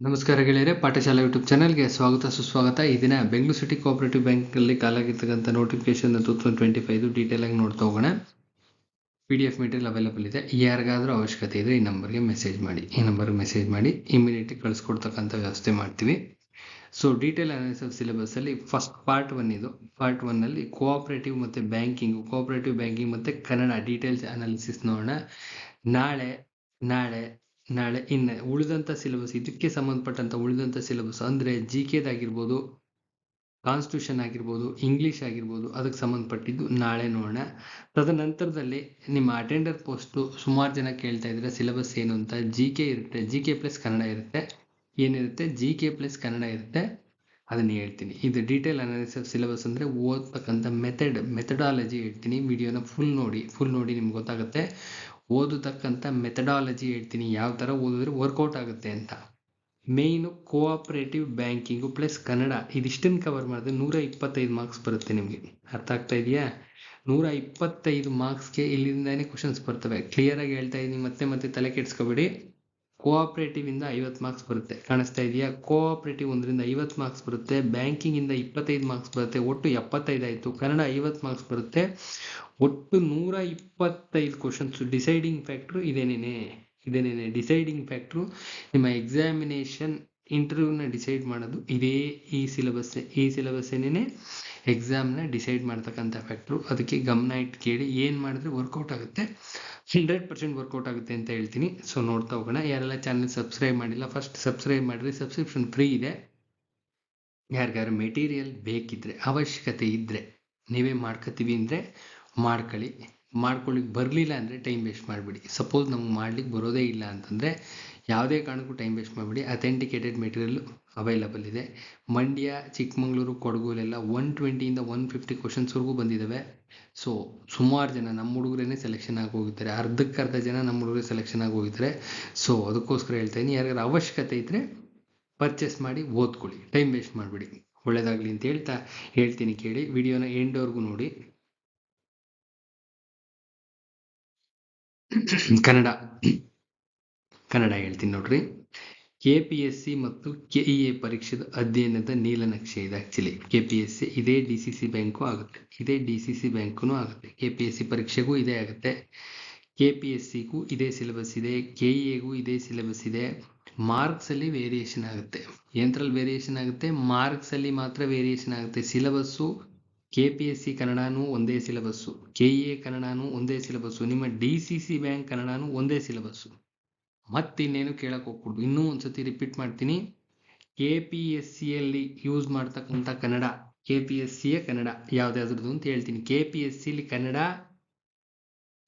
ನಮಸ್ಕಾರ ಗೆಳೆಯರೆ, ಪಾಠಶಾಲಾ ಯೂಟ್ಯೂಬ್ ಚಾನಲ್ಗೆ ಸ್ವಾಗತ, ಸುಸ್ವಾಗತ. ಈ ದಿನ ಬೆಂಗಳೂರು ಸಿಟಿ ಕೋಆಪರೇಟಿವ್ ಬ್ಯಾಂಕಲ್ಲಿ ಕಾಲಾಗಿರ್ತಕ್ಕಂಥ notification two thousand twenty five detail ಆಗಿ ನೋಡ್ತಾ ಹೋಗೋಣ. P D F material available ಇದೆ. ಯಾರಿಗಾದರೂ ಅವಶ್ಯಕತೆ ಇದ್ದರೆ ಈ ನಂಬರ್ಗೆ ಮೆಸೇಜ್ ಮಾಡಿ. ಈ ನಂಬರ್ಗೆ ಮೆಸೇಜ್ ಮಾಡಿ. ಇಮಿಡಿಯೇಟ್ಲಿ ಕಳಿಸ್ಕೊಡ್ತಕ್ಕಂಥ ವ್ಯವಸ್ಥೆ ಮಾಡ್ತೀವಿ. ಸೊ ಡೀಟೇಲ್ ಅನಾಲಿಸಿಸ್ ಸಿಲೆಬಸ್ಸಲ್ಲಿ ಫಸ್ಟ್ ಪಾರ್ಟ್ ಒನ್ ಇದು. ಪಾರ್ಟ್ ಒನ್ನಲ್ಲಿ ಕೋಆಪರೇಟಿವ್ ಮತ್ತು ಬ್ಯಾಂಕಿಂಗು ಕೋಆಪರೇಟಿವ್ ಬ್ಯಾಂಕಿಂಗ್ ಮತ್ತು ಕನ್ನಡ ಡೀಟೇಲ್ಸ್ ಅನಾಲಿಸಿಸ್ ನೋಡೋಣ. ನಾಳೆ ನಾಳೆ ನಾಳೆ, ಇನ್ನು ಉಳಿದಂಥ ಸಿಲೆಬಸ್ ಇದಕ್ಕೆ ಸಂಬಂಧಪಟ್ಟಂಥ ಉಳಿದಂಥ ಸಿಲೆಬಸ್ ಅಂದರೆ ಜಿ ಕೆದಾಗಿರ್ಬೋದು ಕಾನ್ಸ್ಟಿಟ್ಯೂಷನ್ ಆಗಿರ್ಬೋದು ಇಂಗ್ಲೀಷ್ ಆಗಿರ್ಬೋದು, ಅದಕ್ಕೆ ಸಂಬಂಧಪಟ್ಟಿದ್ದು ನಾಳೆ ನೋಡೋಣ. ತದನಂತರದಲ್ಲಿ ನಿಮ್ಮ ಅಟೆಂಡರ್ ಪೋಸ್ಟು ಸುಮಾರು ಜನ ಕೇಳ್ತಾ ಇದ್ರೆ ಸಿಲೆಬಸ್ ಏನು ಅಂತ ಜಿ ಕೆ ಇರುತ್ತೆ. ಜಿ ಕೆ ಪ್ಲಸ್ ಕನ್ನಡ ಇರುತ್ತೆ. ಏನಿರುತ್ತೆ? ಜಿ ಕೆ ಪ್ಲಸ್ ಕನ್ನಡ ಇರುತ್ತೆ. ಅದನ್ನು ಹೇಳ್ತೀನಿ. ಇದು ಡೀಟೇಲ್ ಅನಾಲಿಸಿಸ್ ಸಿಲೆಬಸ್ ಅಂದರೆ ಓದ್ತಕ್ಕಂಥ ಮೆಥಡ್ ಮೆಥಡಾಲಜಿ ಹೇಳ್ತೀನಿ. ವಿಡಿಯೋನ ಫುಲ್ ನೋಡಿ ಫುಲ್ ನೋಡಿ ನಿಮ್ಗೆ ಗೊತ್ತಾಗುತ್ತೆ. ಓದತಕ್ಕಂಥ ಮೆಥಡಾಲಜಿ ಹೇಳ್ತೀನಿ. ಯಾವ ಥರ ಓದಿದ್ರೆ ವರ್ಕೌಟ್ ಆಗುತ್ತೆ ಅಂತ. Main cooperative banking plus Kannada ಇದಿಷ್ಟನ್ನು ಕವರ್ ಮಾಡಿದ್ರೆ ನೂರ ಇಪ್ಪತ್ತೈದು ಮಾರ್ಕ್ಸ್ ಬರುತ್ತೆ ನಿಮಗೆ. ಅರ್ಥ ಆಗ್ತಾ ಇದೆಯಾ? ನೂರ ಇಪ್ಪತ್ತೈದು ಮಾರ್ಕ್ಸ್ಗೆ ಇಲ್ಲಿಂದಾನೇ ಕ್ವಶನ್ಸ್ ಬರ್ತವೆ. ಕ್ಲಿಯರಾಗಿ ಹೇಳ್ತಾ ಇದ್ದೀನಿ ಮತ್ತೆ ಮತ್ತೆ ತಲೆ ಕೆಡಿಸ್ಕೋಬೇಡಿ. ಕೋಆಪರೇಟಿವ್ ಇಂದ ಐವತ್ತು ಮಾರ್ಕ್ಸ್ ಬರುತ್ತೆ. ಕಾಣಿಸ್ತಾ ಇದೆಯಾ? ಕೋಆಪರೇಟಿವ್ ಒಂದರಿಂದ ಐವತ್ತು ಮಾರ್ಕ್ಸ್ ಬರುತ್ತೆ. ಬ್ಯಾಂಕಿಂಗಿಂದ ಇಪ್ಪತ್ತೈದು ಮಾರ್ಕ್ಸ್ ಬರುತ್ತೆ. ಒಟ್ಟು ಎಪ್ಪತ್ತೈದು ಆಯಿತು. ಕನ್ನಡ ಐವತ್ತು ಮಾರ್ಕ್ಸ್ ಬರುತ್ತೆ. ಒಟ್ಟು ನೂರ ಇಪ್ಪತ್ತೈದು ಕ್ವಶನ್ಸ್ ಡಿಸೈಡಿಂಗ್ ಫ್ಯಾಕ್ಟ್ರು ಇದೇನೇನೆ? ಇದೇನೇನೆ? ಡಿಸೈಡಿಂಗ್ ಫ್ಯಾಕ್ಟ್ರು ನಿಮ್ಮ ಎಕ್ಸಾಮಿನೇಷನ್ ಇಂಟರ್ವ್ಯೂನ ಡಿಸೈಡ್ ಮಾಡೋದು. ಇದೇ ಈ ಸಿಲೆಬಸ್ ಈ ಸಿಲೆಬಸ್ ಏನೇನೆ? ಎಕ್ಸಾಮ್ನ ಡಿಸೈಡ್ ಮಾಡ್ತಕ್ಕಂಥ ಫ್ಯಾಕ್ಟ್ರು ಅದಕ್ಕೆ ಗಮನ ಇಟ್ಟು ಕೇಳಿ ಏನು ಮಾಡಿದ್ರೆ ವರ್ಕೌಟ್ ಆಗುತ್ತೆ. ಹಂಡ್ರೆಡ್ ಪರ್ಸೆಂಟ್ ವರ್ಕೌಟ್ ಆಗುತ್ತೆ ಅಂತ ಹೇಳ್ತೀನಿ. ಸೊ ನೋಡ್ತಾ ಹೋಗೋಣ. ಯಾರೆಲ್ಲ ಚಾನಲ್ ಸಬ್ಸ್ಕ್ರೈಬ್ ಮಾಡಿಲ್ಲ ಫಸ್ಟ್ ಸಬ್ಸ್ಕ್ರೈಬ್ ಮಾಡಿರಿ ಸಬ್ಸ್ಕ್ರಿಪ್ಷನ್ ಫ್ರೀ ಇದೆ. ಯಾರಿಗಾರು ಮೆಟೀರಿಯಲ್ ಬೇಕಿದ್ರೆ, ಅವಶ್ಯಕತೆ ಇದ್ದರೆ ನೀವೇ ಮಾಡ್ಕೋತೀವಿ ಅಂದರೆ ಮಾಡ್ಕೊಳ್ಳಿ. ಮಾಡ್ಕೊಳ್ಳಿಕ್ಕೆ ಬರಲಿಲ್ಲ ಅಂದರೆ ಟೈಮ್ ವೇಸ್ಟ್ ಮಾಡಿಬಿಡಿ. ಸಪೋಸ್ ನಮ್ಗೆ ಮಾಡ್ಲಿಕ್ಕೆ ಬರೋದೇ ಇಲ್ಲ ಅಂತಂದರೆ ಯಾವುದೇ ಕಾರಣಕ್ಕೂ ಟೈಮ್ ವೇಸ್ಟ್ ಮಾಡಿಬಿಡಿ. ಅಥೆಂಟಿಕೇಟೆಡ್ ಮೆಟೀರಿಯಲ್ ಅವೈಲಬಲ್ ಇದೆ. ಮಂಡ್ಯ, ಚಿಕ್ಕಮಗಳೂರು, ಕೊಡಗುಲೆಲ್ಲ ಒನ್ ಟ್ವೆಂಟಿಯಿಂದ ಒನ್ ಫಿಫ್ಟಿ ಕ್ವಶನ್ಸ್ವರೆಗೂ ಬಂದಿದ್ದಾವೆ ಸೊ ಸುಮಾರು ಜನ ನಮ್ಮ ಹುಡುಗರೇ ಸೆಲೆಕ್ಷನ್ ಆಗಿ ಹೋಗಿದ್ದಾರೆ. ಅರ್ಧಕ್ಕರ್ಧ ಜನ ನಮ್ಮ ಹುಡುಗರೇ ಸೆಲೆಕ್ಷನ್ ಆಗಿ ಹೋಗಿದ್ದಾರೆ. ಸೊ ಅದಕ್ಕೋಸ್ಕರ ಹೇಳ್ತಾ ಇದ್ದೀನಿ, ಯಾರಿಗಾರ ಅವಶ್ಯಕತೆ ಇದ್ದರೆ ಪರ್ಚೇಸ್ ಮಾಡಿ ಓದ್ಕೊಳ್ಳಿ. ಟೈಮ್ ವೇಸ್ಟ್ ಮಾಡಿಬಿಡಿ. ಒಳ್ಳೆಯದಾಗಲಿ ಅಂತ ಹೇಳ್ತಾ ಹೇಳ್ತೀನಿ ಕೇಳಿ. ವಿಡಿಯೋನ ಎಂಡ್ವರೆಗೂ ನೋಡಿ. ಕನ್ನಡ ಕನ್ನಡ ಹೇಳ್ತೀನಿ ನೋಡ್ರಿ. ಕೆ ಪಿ ಎಸ್ ಸಿ ಮತ್ತು ಕೆ ಇ ಎ ಪರೀಕ್ಷೆದ ಅಧ್ಯಯನದ ನೀಲನಕ್ಷೆ ಇದೆ actually K P S C ಇದೇ ಡಿ ಸಿ ಸಿ ಬ್ಯಾಂಕು ಆಗುತ್ತೆ. ಇದೇ ಡಿ ಸಿ ಸಿ ಬ್ಯಾಂಕು ಆಗುತ್ತೆ. ಕೆ ಪಿ ಎಸ್ ಸಿ ಪರೀಕ್ಷೆಗೂ ಇದೇ ಆಗುತ್ತೆ. ಕೆ ಪಿ ಎಸ್ ಸಿಗೂ ಇದೇ ಸಿಲೆಬಸ್ ಇದೆ. ಕೆ ಇ ಎಗೂ ಇದೇ ಸಿಲೆಬಸ್ ಇದೆ. ಮಾರ್ಕ್ಸಲ್ಲಿ ವೇರಿಯೇಷನ್ ಆಗುತ್ತೆ. ಎಂತ್ರಲ್ಲಿ ವೇರಿಯೇಷನ್ ಆಗುತ್ತೆ? ಮಾರ್ಕ್ಸಲ್ಲಿ ಮಾತ್ರ ವೇರಿಯೇಷನ್ ಆಗುತ್ತೆ. Syllabus K P S C ಕನ್ನಡನೂ ಒಂದೇ ಸಿಲೆಬಸ್ಸು ಕೆ ಎ ಕನ್ನಡನೂ ಒಂದೇ ಸಿಲೆಬಸ್ಸು ನಿಮ್ಮ ಡಿ ಸಿ ಸಿ ಬ್ಯಾಂಕ್ ಕನ್ನಡನೂ ಒಂದೇ ಸಿಲೆಬಸ್ಸು ಮತ್ತಿನ್ನೇನು ಕೇಳಕ್ಕೆ ಹೋಗ್ಬಿಡ್ದು ಇನ್ನೂ ಒಂದ್ಸತಿ ರಿಪೀಟ್ ಮಾಡ್ತೀನಿ. ಕೆ ಪಿ ಎಸ್ ಸಿಯಲ್ಲಿ ಯೂಸ್ ಮಾಡ್ತಕ್ಕಂಥ ಕನ್ನಡ ಕೆ ಪಿ ಎಸ್ ಸಿಯ ಕನ್ನಡ ಯಾವ್ದಾದ್ರದ್ದು ಅಂತ ಹೇಳ್ತೀನಿ. K P S ಸಿಲಿ Kannada